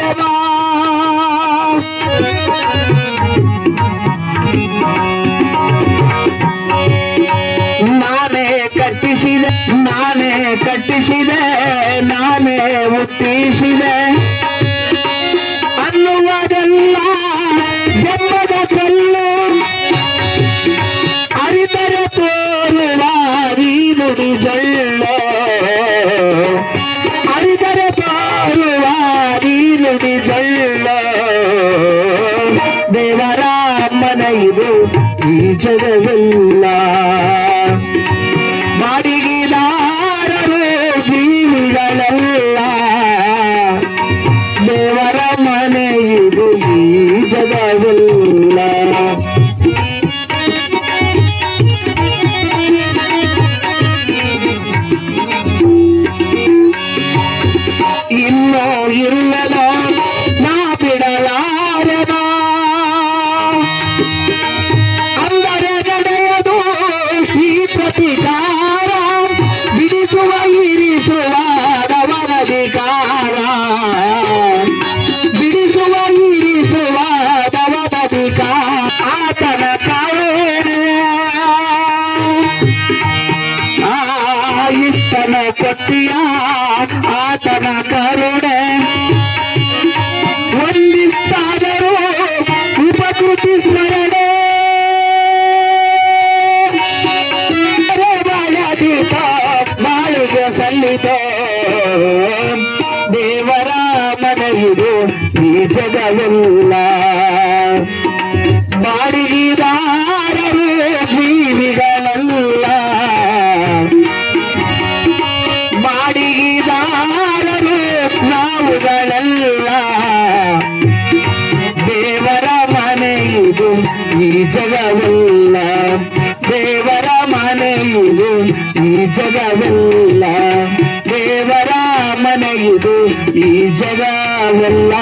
ಆಶ್ರಮ ನಾನೇ ಕಟ್ಟಿಸಿದೆ ನಾನೇ ಕಟ್ಟಿಸಿದೆ ನಾನೇ ಹುಟ್ಟಿಸಿದೆ ಅನ್ನುವುದೆಲ್ಲ ಜನ್ಮದ ಕಲ್ಲು ಅರಿತರೆ ತೋರುವ ನೀನು ನುಡಿ ದೇವರ ಮನ ಇದು ಈ ಜಗವೆಲ್ಲ. ಬಾಡಿಗೆದಾರರು ಜೀವಿಗಳೆಲ್ಲ. ದೇವರ ಮನೆ ಇದು ಈ ಜಗವೆಲ್ಲ. ಈ ಪ್ರತಿಕಾರ ಬಿಡಿಸುವ ಇರಿಸುವ ದವನಧಿಕಾರ ಬಿಡಿಸುವ ಇರಿಸುವ ದವನಧಿಕಾರ ಆತನ ಕಾವೇನೆ ಆ ಇಷ್ಟನ ಕೊಟ್ಟಿಯ ಆತನ ಕರುಣೆ ಮನೆಯಿದು ಈ ಜಗವೆಲ್ಲ ಬಾಡಿಗೆದಾರರು ಜೀವಿಗಳೆಲ್ಲ ಬಾಡಿಗೆದಾರರು ನಾವುಗಳೆಲ್ಲ ದೇವರ ಮನೆಯಿದು ಈ ಜಗವೆಲ್ಲ ದೇವರ ಮನೆಯಿದು ಈ ಜಗವೆಲ್ಲ ದೇವರ ಮನೆಯಿದು ಈ ಜಗವೆಲ್ಲ